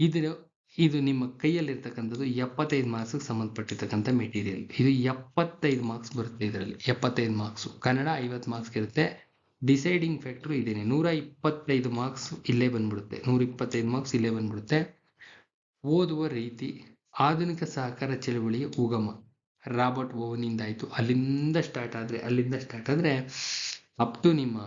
ಇದು ಇದು ನಿಮ್ಮ ಕೈಯಲ್ಲಿರ್ತಕ್ಕಂಥದ್ದು ಎಪ್ಪತ್ತೈದು ಮಾರ್ಕ್ಸ್ಗೆ ಸಂಬಂಧಪಟ್ಟಿರ್ತಕ್ಕಂಥ ಮೆಟೀರಿಯಲ್ ಇದು ಎಪ್ಪತ್ತೈದು ಮಾರ್ಕ್ಸ್ ಬರುತ್ತೆ ಇದರಲ್ಲಿ. ಎಪ್ಪತ್ತೈದು ಮಾರ್ಕ್ಸು ಕನ್ನಡ ಐವತ್ತು ಮಾರ್ಕ್ಸ್ ಇರುತ್ತೆ. ಡಿಸೈಡಿಂಗ್ ಫ್ಯಾಕ್ಟ್ರು ಇದೇನೆ. ನೂರ ಇಪ್ಪತ್ತೈದು ಮಾರ್ಕ್ಸ್ ಇಲ್ಲೇ ಬಂದ್ಬಿಡುತ್ತೆ. ನೂರ ಇಪ್ಪತ್ತೈದು ಮಾರ್ಕ್ಸ್ ಇಲ್ಲೇ ಬಂದ್ಬಿಡುತ್ತೆ. ಓದುವ ರೀತಿ, ಆಧುನಿಕ ಸಹಕಾರ ಚಳವಳಿಯ ಉಗಮ. ರಾಬರ್ಟ್ ಓವನಿಂದ ಆಯಿತು ಅಲ್ಲಿಂದ ಸ್ಟಾರ್ಟ್ ಆದರೆ, ಅಲ್ಲಿಂದ ಸ್ಟಾರ್ಟ್ ಆದರೆ ಅಪ್ ಟು ನಿಮ್ಮ,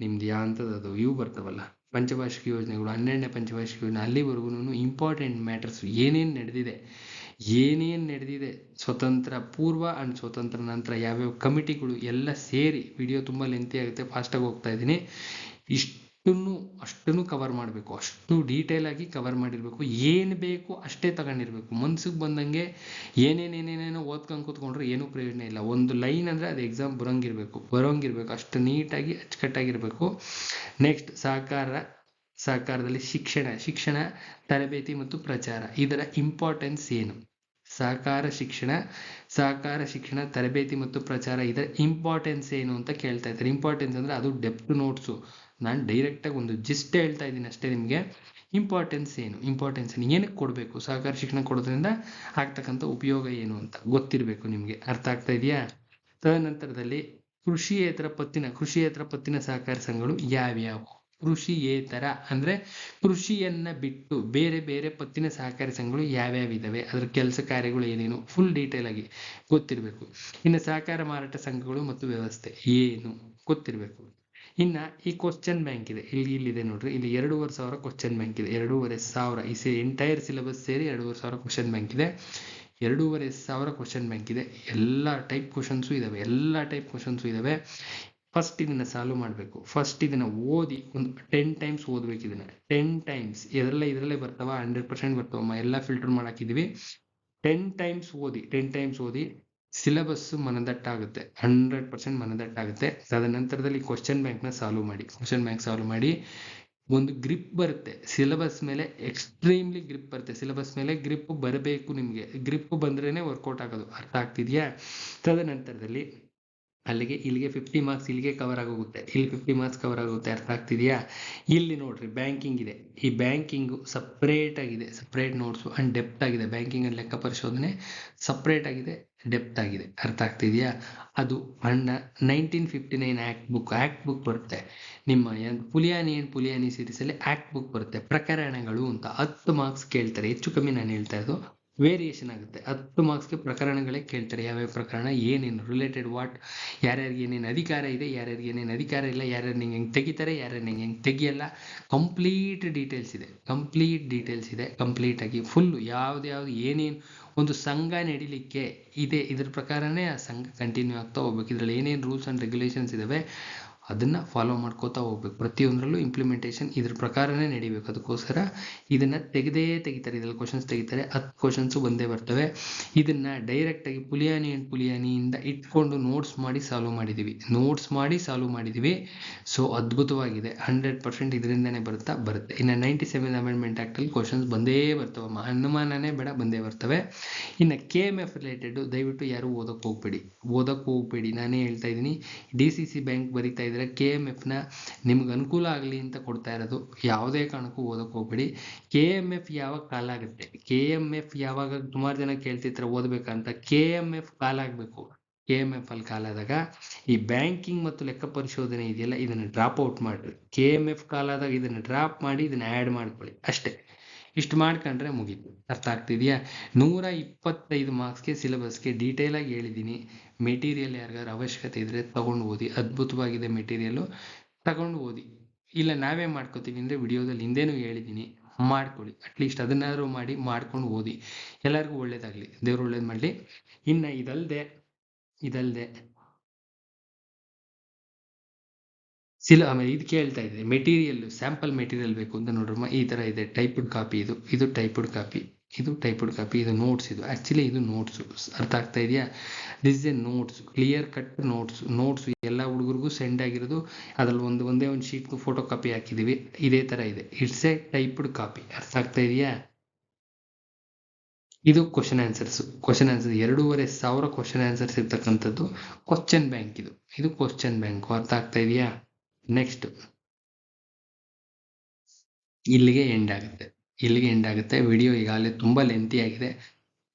ನಿಮ್ದು ಯಾವಂಥದ್ದು ಅದು ಇವು ಬರ್ತಾವಲ್ಲ. ಪಂಚವಾರ್ಷಿಕ ಯೋಜನೆಗಳು, ಹನ್ನೆರಡನೇ ಪಂಚವಾರ್ಷಿಕ ಯೋಜನೆ ಅಲ್ಲಿವರೆಗೂ ಇಂಪಾರ್ಟೆಂಟ್ ಮ್ಯಾಟರ್ಸ್ ಏನೇನು ನಡೆದಿದೆ ಏನೇನು ನಡೆದಿದೆ, ಸ್ವತಂತ್ರ, ಪೂರ್ವ ಆ್ಯಂಡ್ ಸ್ವತಂತ್ರ ನಂತರ ಯಾವ್ಯಾವ ಕಮಿಟಿಗಳು ಎಲ್ಲ ಸೇರಿ ವಿಡಿಯೋ ತುಂಬ ಲೆಂತಿ ಆಗುತ್ತೆ ಫಾಸ್ಟಾಗಿ ಹೋಗ್ತಾ ಇದ್ದೀನಿ. ಇಷ್ಟನ್ನು ಅಷ್ಟನ್ನು ಅಷ್ಟನ್ನು ಕವರ್ ಮಾಡಬೇಕು. ಅಷ್ಟು ಡೀಟೇಲ್ ಆಗಿ ಕವರ್ ಮಾಡಿರಬೇಕು. ಏನು ಬೇಕು ಅಷ್ಟೇ ತಗೊಂಡಿರ್ಬೇಕು. ಮನ್ಸಿಗೆ ಬಂದಂಗೆ ಏನೇನೇನೇನೇನೋ ಓದ್ಕೊಂಡು ಕೂತ್ಕೊಂಡ್ರೆ ಏನೂ ಪ್ರಯೋಜನ ಇಲ್ಲ. ಒಂದು ಲೈನ್ ಅಂದರೆ ಅದು ಎಕ್ಸಾಮ್ ಬರೋಂಗಿರ್ಬೇಕು. ಬರೋಂಗಿರ್ಬೇಕು. ಅಷ್ಟು ನೀಟಾಗಿ ಅಚ್ಚುಕಟ್ಟಾಗಿರಬೇಕು. ನೆಕ್ಸ್ಟ್ ಸಹಕಾರ, ಸಹಕಾರದಲ್ಲಿ ಶಿಕ್ಷಣ ಶಿಕ್ಷಣ, ತರಬೇತಿ ಮತ್ತು ಪ್ರಚಾರ. ಇದರ ಇಂಪಾರ್ಟೆನ್ಸ್ ಏನು? ಸಹಕಾರ, ಶಿಕ್ಷಣ ಸಹಕಾರ, ಶಿಕ್ಷಣ, ತರಬೇತಿ ಮತ್ತು ಪ್ರಚಾರ ಇದರ ಇಂಪಾರ್ಟೆನ್ಸ್ ಏನು ಅಂತ ಕೇಳ್ತಾ ಇದ್ದಾರೆ. ಇಂಪಾರ್ಟೆನ್ಸ್ ಅಂದರೆ ಅದು ಡೆಪ್ತ್ ನೋಟ್ಸು ನಾನು ಡೈರೆಕ್ಟಾಗಿ ಒಂದು ಜಿಸ್ಟ್ ಹೇಳ್ತಾ ಇದ್ದೀನಿ ಅಷ್ಟೇ ನಿಮಗೆ. ಇಂಪಾರ್ಟೆನ್ಸ್ ಏನು? ಇಂಪಾರ್ಟೆನ್ಸ್ ಏನು? ಏನಕ್ಕೆ ಕೊಡಬೇಕು? ಸಹಕಾರ ಶಿಕ್ಷಣ ಕೊಡೋದ್ರಿಂದ ಆಗ್ತಕ್ಕಂಥ ಉಪಯೋಗ ಏನು ಅಂತ ಗೊತ್ತಿರಬೇಕು ನಿಮಗೆ. ಅರ್ಥ ಆಗ್ತಾ ಇದೆಯಾ? ತದನಂತರದಲ್ಲಿ ಕೃಷಿಯೇತರ ಪತ್ತಿನ ಕೃಷಿಯೇತರ ಪತ್ತಿನ ಸಹಕಾರ ಸಂಘಗಳು ಯಾವ್ಯಾವು? ಕೃಷಿಯೇತರ ಅಂದ್ರೆ ಕೃಷಿಯನ್ನ ಬಿಟ್ಟು ಬೇರೆ ಬೇರೆ ಪತ್ತಿನ ಸಹಕಾರಿ ಸಂಘಗಳು ಯಾವ್ಯಾವ ಇದಾವೆ? ಅದ್ರ ಕೆಲಸ ಕಾರ್ಯಗಳು ಏನೇನು? ಫುಲ್ ಡೀಟೇಲ್ ಆಗಿ ಗೊತ್ತಿರಬೇಕು. ಇನ್ನು ಸಹಕಾರ ಮಾರಾಟ ಸಂಘಗಳು ಮತ್ತು ವ್ಯವಸ್ಥೆ ಏನು? ಗೊತ್ತಿರಬೇಕು. ಇನ್ನ ಈ ಕ್ವಶನ್ ಬ್ಯಾಂಕ್ ಇದೆ. ಇಲ್ಲಿ, ಇಲ್ಲಿದೆ ನೋಡ್ರಿ. ಇಲ್ಲಿ ಎರಡೂವರೆ ಸಾವಿರ ಕ್ವಶನ್ ಬ್ಯಾಂಕ್ ಇದೆ. ಎರಡೂವರೆ ಸಾವಿರ. ಈ ಸೇ ಎಂಟೈರ್ ಸಿಲೆಬಸ್ ಸೇರಿ ಎರಡೂವರೆ ಸಾವಿರ ಕ್ವಶನ್ ಬ್ಯಾಂಕ್ ಇದೆ. ಎರಡೂವರೆ ಸಾವಿರ ಕ್ವಶನ್ ಬ್ಯಾಂಕ್ ಇದೆ. ಎಲ್ಲ ಟೈಪ್ ಕ್ವಶನ್ಸು ಇದಾವೆ. ಎಲ್ಲ ಟೈಪ್ ಕ್ವಶನ್ಸು ಇದಾವೆ. ಫಸ್ಟ್ ಇದನ್ನ ಸಾಲ್ವ್ ಮಾಡಬೇಕು. ಫಸ್ಟ್ ಇದನ್ನ ಓದಿ ಒಂದು ಟೆನ್ ಟೈಮ್ಸ್ ಓದಬೇಕು ಇದನ್ನ. ಟೆನ್ ಟೈಮ್ಸ್ ಇದರಲ್ಲೇ ಇದರಲ್ಲೇ ಬರ್ತಾವ? ಹಂಡ್ರೆಡ್ ಪರ್ಸೆಂಟ್ ಬರ್ತಾವಮ್ಮ. ಎಲ್ಲ ಫಿಲ್ಟರ್ ಮಾಡಾಕಿದೀವಿ ಟೆನ್ ಟೈಮ್ಸ್ ಓದಿ. ಟೆನ್ ಟೈಮ್ಸ್ ಓದಿ. ಸಿಲೆಬಸ್ ಮನದಟ್ಟಾಗುತ್ತೆ. ಹಂಡ್ರೆಡ್ ಪರ್ಸೆಂಟ್ ಮನದಟ್ಟಾಗುತ್ತೆ. ತದನಂತರದಲ್ಲಿ ಕ್ವಶನ್ ಬ್ಯಾಂಕ್ನ ಸಾಲ್ವ್ ಮಾಡಿ. ಕ್ವಶನ್ ಬ್ಯಾಂಕ್ ಸಾಲ್ವ್ ಮಾಡಿ ಒಂದು ಗ್ರಿಪ್ ಬರುತ್ತೆ. ಸಿಲೆಬಸ್ ಮೇಲೆ ಎಕ್ಸ್ಟ್ರೀಮ್ಲಿ ಗ್ರಿಪ್ ಬರುತ್ತೆ. ಸಿಲೆಬಸ್ ಮೇಲೆ ಗ್ರಿಪ್ ಬರಬೇಕು ನಿಮಗೆ. ಗ್ರಿಪ್ ಬಂದ್ರೇನೆ ವರ್ಕೌಟ್ ಆಗೋದು. ಅರ್ಥ ಆಗ್ತಿದೆಯಾ? ತದನಂತರದಲ್ಲಿ ಅಲ್ಲಿಗೆ, ಇಲ್ಲಿಗೆ ಫಿಫ್ಟಿ ಮಾರ್ಕ್ಸ್ ಇಲ್ಲಿಗೆ ಕವರ್ ಆಗೋಗುತ್ತೆ. ಇಲ್ಲಿ ಫಿಫ್ಟಿ ಮಾರ್ಕ್ಸ್ ಕವರ್ ಆಗುತ್ತೆ ಅರ್ಥ ಆಗ್ತಿದೆಯಾ? ಇಲ್ಲಿ ನೋಡ್ರಿ ಬ್ಯಾಂಕಿಂಗ್ ಇದೆ. ಈ ಬ್ಯಾಂಕಿಂಗು ಸಪ್ರೇಟ್ ಆಗಿದೆ. ಸಪ್ರೇಟ್ ನೋಟ್ಸು ಅಂಡ್ ಡೆಪ್ತ್ ಆಗಿದೆ. ಬ್ಯಾಂಕಿಂಗ್ ಅಂಡ್ ಲೆಕ್ಕ ಪರಿಶೋಧನೆ ಸಪ್ರೇಟ್ ಆಗಿದೆ ಡೆಪ್ತ್ ಆಗಿದೆ. ಅರ್ಥ ಆಗ್ತಿದೆಯಾ? ಅದು ಅಣ್ಣ nineteen fifty nine act book act book ಬರುತ್ತೆ. ನಿಮ್ಮ ಪುಲಿಯಾನಿ ಆ್ಯಂಡ್ ಪುಲಿಯಾನಿ ಸೀರೀಸಲ್ಲಿ ಆ್ಯಕ್ಟ್ ಬುಕ್ ಬರುತ್ತೆ. ಪ್ರಕರಣಗಳು ಅಂತ ಹತ್ತು ಮಾರ್ಕ್ಸ್ ಕೇಳ್ತಾರೆ. ಹೆಚ್ಚು ಕಮ್ಮಿ ನಾನು ಹೇಳ್ತಾ ಇರೋದು ವೇರಿಯೇಷನ್ ಆಗುತ್ತೆ. ಹತ್ತು ಮಾರ್ಕ್ಸ್ಗೆ ಪ್ರಕರಣಗಳೇ ಕೇಳ್ತಾರೆ. ಯಾವ್ಯಾವ ಪ್ರಕರಣ, ಏನೇನು ರಿಲೇಟೆಡ್ ವಾಟ್ ಯಾರ್ಯಾರಿಗೆ ಏನೇನು ಅಧಿಕಾರ ಇದೆ, ಯಾರ್ಯಾರಿಗೆ ಏನೇನು ಅಧಿಕಾರ ಇಲ್ಲ, ಯಾರ್ಯಾರು ನಿಂಗೆ ಹೆಂಗೆ ತೆಗಿತಾರೆ, ಯಾರ್ಯಾರು ನಿಂಗೆ ಹೆಂಗೆ ತೆಗಿಯಲ್ಲ. ಕಂಪ್ಲೀಟ್ ಡೀಟೇಲ್ಸ್ ಇದೆ. ಕಂಪ್ಲೀಟ್ ಡೀಟೇಲ್ಸ್ ಇದೆ. ಕಂಪ್ಲೀಟಾಗಿ ಫುಲ್ಲು ಯಾವ್ದು ಯಾವ್ದು ಏನೇನು ಒಂದು ಸಂಘ ನಡೀಲಿಕ್ಕೆ ಇದೆ. ಇದ್ರ ಪ್ರಕಾರನೇ ಆ ಸಂಘ ಕಂಟಿನ್ಯೂ ಆಗ್ತಾ ಹೋಗ್ಬೇಕು. ಇದರಲ್ಲಿ ಏನೇನು ರೂಲ್ಸ್ ಆ್ಯಂಡ್ ರೆಗ್ಯುಲೇಷನ್ಸ್ ಇದಾವೆ ಅದನ್ನ ಫಾಲೋ ಮಾಡ್ಕೋತಾ ಹೋಗ್ಬೇಕು. ಪ್ರತಿಯೊಂದರಲ್ಲೂ ಇಂಪ್ಲಿಮೆಂಟೇಷನ್ ಇದ್ರ ಪ್ರಕಾರನೇ ನಡಿಬೇಕು. ಅದಕ್ಕೋಸ್ಕರ ಇದನ್ನ ತೆಗೆದೇ ತೆಗಿತಾರೆ. ಇದ್ರಲ್ಲಿ ಕ್ವಶನ್ಸ್ ತೆಗಿತಾರೆ. ಹತ್ತು ಕ್ವಶನ್ಸು ಬಂದೇ ಬರ್ತವೆ. ಇದನ್ನ ಡೈರೆಕ್ಟ್ ಆಗಿ ಪುಲಿಯಾನಿ ಅಂಡ್ ಪುಲಿಯಾನಿಯಿಂದ ಇಟ್ಕೊಂಡು ನೋಟ್ಸ್ ಮಾಡಿ ಸಾಲ್ವ್ ಮಾಡಿದೀವಿ. ನೋಟ್ಸ್ ಮಾಡಿ ಸಾಲ್ವ್ ಮಾಡಿದೀವಿ. ಸೊ ಅದ್ಭುತವಾಗಿದೆ. ಹಂಡ್ರೆಡ್ ಪರ್ಸೆಂಟ್ ಇದರಿಂದನೇ ಬರುತ್ತಾ? ಬರುತ್ತೆ. ಇನ್ನು ನೈಂಟಿ ಸೆವೆನ್ ಅಮೆಂಡ್ಮೆಂಟ್ ಆಕ್ಟಲ್ಲಿ ಕ್ವಶನ್ಸ್ ಬಂದೇ ಬರ್ತವೆ. ಅನುಮಾನನೇ ಬೇಡ, ಬಂದೇ ಬರ್ತವೆ. ಇನ್ನು ಕೆ ಎಂ ಎಫ್ ರಿಲೇಟೆಡ್ ದಯವಿಟ್ಟು ಯಾರು ಓದಕ್ಕೆ ಹೋಗ್ಬೇಡಿ. ಓದಕ್ಕೆ ಹೋಗ್ಬೇಡಿ. ನಾನೇ ಹೇಳ್ತಾ ಇದ್ದೀನಿ. ಡಿ ಸಿ ಸಿ ಬ್ಯಾಂಕ್ ಬರೀತಾ ಇದ್ರೆ ಕೆ ಎಂ ಎಫ್ನ ನಿಮ್ಗೆ ಅನುಕೂಲ ಆಗಲಿ ಅಂತ ಕೊಡ್ತಾ ಇರೋದು, ಯಾವುದೇ ಕಾರಣಕ್ಕೂ ಓದಕ್ಕೆ ಹೋಗ್ಬೇಡಿ. ಕೆ ಎಂ ಎಫ್ ಯಾವಾಗ ಕಾಲಾಗುತ್ತೆ ಕೆ ಎಂ ಎಫ್ ಯಾವಾಗ ಸುಮಾರು ಜನ ಕೇಳ್ತಿರ್ತಾರೆ ಓದ್ಬೇಕಂತ ಕೆ ಎಂ ಎಫ್ ಕಾಲಾಗಬೇಕು ಕೆ ಎಂ ಎಫ್ ಅಲ್ಲಿ ಕಾಲಾದಾಗ ಈ ಬ್ಯಾಂಕಿಂಗ್ ಮತ್ತು ಲೆಕ್ಕ ಪರಿಶೋಧನೆ ಇದೆಯಲ್ಲ, ಇದನ್ನು ಡ್ರಾಪ್ ಔಟ್ ಮಾಡಿರಿ. ಕೆ ಎಂ ಎಫ್ ಕಾಲಾದಾಗ ಇದನ್ನು ಡ್ರಾಪ್ ಮಾಡಿ, ಇದನ್ನು ಆ್ಯಡ್ ಮಾಡ್ಕೊಳ್ಳಿ. ಅಷ್ಟೇ. ಇಷ್ಟು ಮಾಡ್ಕೊಂಡ್ರೆ ಮುಗೀತು. ಅರ್ಥ ಆಗ್ತಿದೆಯಾ? ನೂರ ಇಪ್ಪತ್ತೈದು ಮಾರ್ಕ್ಸ್ಗೆ ಸಿಲೆಬಸ್ಗೆ ಆಗಿ ಹೇಳಿದ್ದೀನಿ. ಮೆಟೀರಿಯಲ್ ಯಾರಿಗಾದ್ರು ಅವಶ್ಯಕತೆ ಇದ್ರೆ ತಗೊಂಡು ಓದಿ. ಅದ್ಭುತವಾಗಿದೆ ಮೆಟೀರಿಯಲ್ಲು ತಗೊಂಡು ಓದಿ. ಇಲ್ಲ, ನಾವೇ ಮಾಡ್ಕೋತೀವಿ ಅಂದರೆ ವಿಡಿಯೋದಲ್ಲಿ ಹಿಂದೆನೂ ಹೇಳಿದ್ದೀನಿ. ಮಾಡ್ಕೊಳ್ಳಿ. ಅಟ್ಲೀಸ್ಟ್ ಅದನ್ನಾದರೂ ಮಾಡಿ, ಮಾಡ್ಕೊಂಡು ಓದಿ. ಎಲ್ಲರಿಗೂ ಒಳ್ಳೇದಾಗಲಿ. ದೇವ್ರು ಒಳ್ಳೇದು ಮಾಡಲಿ. ಇನ್ನು ಇದಲ್ಲದೆ ಇದಲ್ಲದೆ ಸಿಲ ಆಮೇಲೆ ಇದು ಕೇಳ್ತಾ ಇದೆ ಮೆಟೀರಿಯಲ್ ಸ್ಯಾಂಪಲ್ ಮೆಟೀರಿಯಲ್ ಬೇಕು ಅಂತ ನೋಡ್ರಮ್ಮ ಈ ಥರ ಇದೆ ಟೈಪ್ಡ್ ಕಾಪಿ ಇದು ಇದು ಟೈಪ್ಡ್ ಕಾಪಿ ಇದು ಟೈಪ್ಡ್ ಕಾಪಿ ಇದು ನೋಟ್ಸ್ ಇದು. ಆ್ಯಕ್ಚುಲಿ ಇದು ನೋಟ್ಸು ಅರ್ಥ ಆಗ್ತಾ ಇದೆಯಾ? This a notes clear cut notes notes ಎಲ್ಲ ಹುಡುಗರಿಗೂ ಸೆಂಡ್ ಆಗಿರೋದು, ಅದ್ರಲ್ಲಿ ಒಂದು, ಒಂದೇ ಒಂದು ಶೀಟ್ಗೂ ಫೋಟೋ ಕಾಪಿ ಹಾಕಿದ್ದೀವಿ ಇದೇ ಥರ ಇದೆ. ಇಟ್ಸ್ ಎ ಟೈಪ್ಡ್ ಕಾಪಿ ಅರ್ಥ ಆಗ್ತಾ ಇದೆಯಾ? ಇದು ಕ್ವಶನ್ ಆನ್ಸರ್ಸ್ ಕ್ವಶನ್ ಆನ್ಸರ್ ಎರಡೂವರೆ ಸಾವಿರ ಕ್ವಶನ್ ಆನ್ಸರ್ಸ್ ಇರ್ತಕ್ಕಂಥದ್ದು ಕ್ವಶನ್ ಬ್ಯಾಂಕ್ ಇದು. ಇದು ಕ್ವಶನ್ ಬ್ಯಾಂಕ್ ಅರ್ಥ ಆಗ್ತಾ ಇದೆಯಾ? ನೆಕ್ಸ್ಟ್ ಇಲ್ಲಿಗೆ ಎಂಡ್ ಆಗುತ್ತೆ. ಇಲ್ಲಿಗೆ ಎಂಡ್ ಆಗುತ್ತೆ. ವಿಡಿಯೋ ಈಗಾಗಲೇ ತುಂಬ ಲೆಂತಿ ಆಗಿದೆ.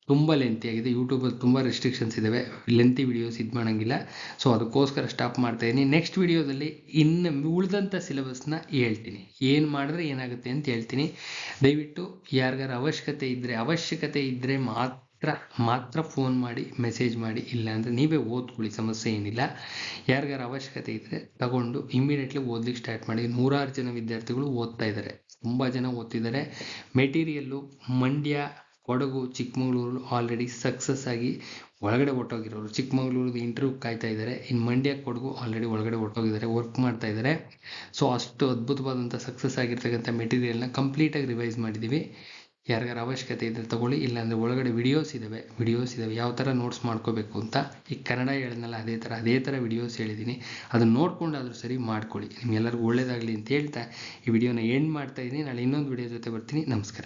ತುಂಬ ಲೆಂತಿ ಆಗಿದೆ. ಯೂಟ್ಯೂಬಲ್ಲಿ ತುಂಬ ರೆಸ್ಟ್ರಿಕ್ಷನ್ಸ್ ಇದ್ದಾವೆ ಲೆಂತಿ ವಿಡಿಯೋಸ್ ಇದು ಮಾಡೋಂಗಿಲ್ಲ. ಸೊ ಅದಕ್ಕೋಸ್ಕರ ಸ್ಟಾಪ್ ಮಾಡ್ತಾ ಇದ್ದೀನಿ ನೆಕ್ಸ್ಟ್ ವಿಡಿಯೋದಲ್ಲಿ ಇನ್ನು ಉಳಿದಂಥ ಸಿಲೆಬಸ್ನ ಹೇಳ್ತೀನಿ. ಏನು ಮಾಡಿದ್ರೆ ಏನಾಗುತ್ತೆ ಅಂತ ಹೇಳ್ತೀನಿ. ದಯವಿಟ್ಟು ಯಾರಿಗಾರ ಅವಶ್ಯಕತೆ ಇದ್ದರೆ ಅವಶ್ಯಕತೆ ಇದ್ದರೆ ಮಾತ್ರ ಮಾತ್ರ ಫೋನ್ ಮಾಡಿ ಮೆಸೇಜ್ ಮಾಡಿ, ಇಲ್ಲ ಅಂದರೆ ನೀವೇ ಓದ್ಕೊಳ್ಳಿ, ಸಮಸ್ಯೆ ಏನಿಲ್ಲ. ಯಾರಿಗಾರ ಅವಶ್ಯಕತೆ ಇದ್ದರೆ ತಗೊಂಡು ಇಮಿಡಿಯೇಟ್ಲಿ ಓದ್ಲಿಕ್ಕೆ ಸ್ಟಾರ್ಟ್ ಮಾಡಿ. ನೂರಾರು ಜನ ವಿದ್ಯಾರ್ಥಿಗಳು ಓದ್ತಾ ಇದ್ದಾರೆ. ತುಂಬ ಜನ ಓದ್ತಿದ್ದಾರೆ. Material Mandya, Kodagu, Chikkamagaluru already success ಆಗಿ ಒಳಗಡೆ ಹೊಟ್ಟೋಗಿರೋರು ಚಿಕ್ಕಮಗಳೂರದ ಇಂಟರ್ವ್ಯೂ ಕಾಯ್ತಾ ಇದ್ದಾರೆ. ಇನ್ನು ಮಂಡ್ಯ, ಕೊಡಗು ಆಲ್ರೆಡಿ ಒಳಗಡೆ ಹೊಟ್ಟೋಗಿದ್ದಾರೆ ವರ್ಕ್ ಮಾಡ್ತಾ ಇದ್ದಾರೆ. ಸೊ ಅಷ್ಟು ಅದ್ಭುತವಾದಂಥ ಸಕ್ಸಸ್ ಆಗಿರ್ತಕ್ಕಂಥ ಮೆಟೀರಿಯಲ್ನ ಕಂಪ್ಲೀಟಾಗಿ ರಿವೈಸ್ ಮಾಡಿದ್ದೀವಿ. ಯಾರಿಗಾರ ಅವಶ್ಯಕತೆ ಇದ್ದರೆ ತಗೊಳ್ಳಿ, ಇಲ್ಲಾಂದರೆ ಒಳಗಡೆ ವಿಡಿಯೋಸ್ ಇದ್ದಾವೆ ವಿಡಿಯೋಸ್ ಇದ್ದಾವೆ ಯಾವ ಥರ ನೋಟ್ಸ್ ಮಾಡ್ಕೋಬೇಕು ಅಂತ ಈ ಕನ್ನಡ ಹೇಳಿದ್ನಲ್ಲ, ಅದೇ ಥರ ಅದೇ ಥರ ವಿಡಿಯೋಸ್ ಹೇಳಿದ್ದೀನಿ ಅದನ್ನು ನೋಡಿಕೊಂಡಾದರೂ ಸರಿ ಮಾಡ್ಕೊಳ್ಳಿ. ನಿಮ್ಗೆಲ್ಲರಿಗೂ ಒಳ್ಳೇದಾಗಲಿ ಅಂತ ಹೇಳ್ತಾ ಈ ವಿಡಿಯೋನ ಎಂಡ್ ಮಾಡ್ತಾ ಇದ್ದೀನಿ. ನಾಳೆ ಇನ್ನೊಂದು ವಿಡಿಯೋ ಜೊತೆ ಬರ್ತೀನಿ. ನಮಸ್ಕಾರ.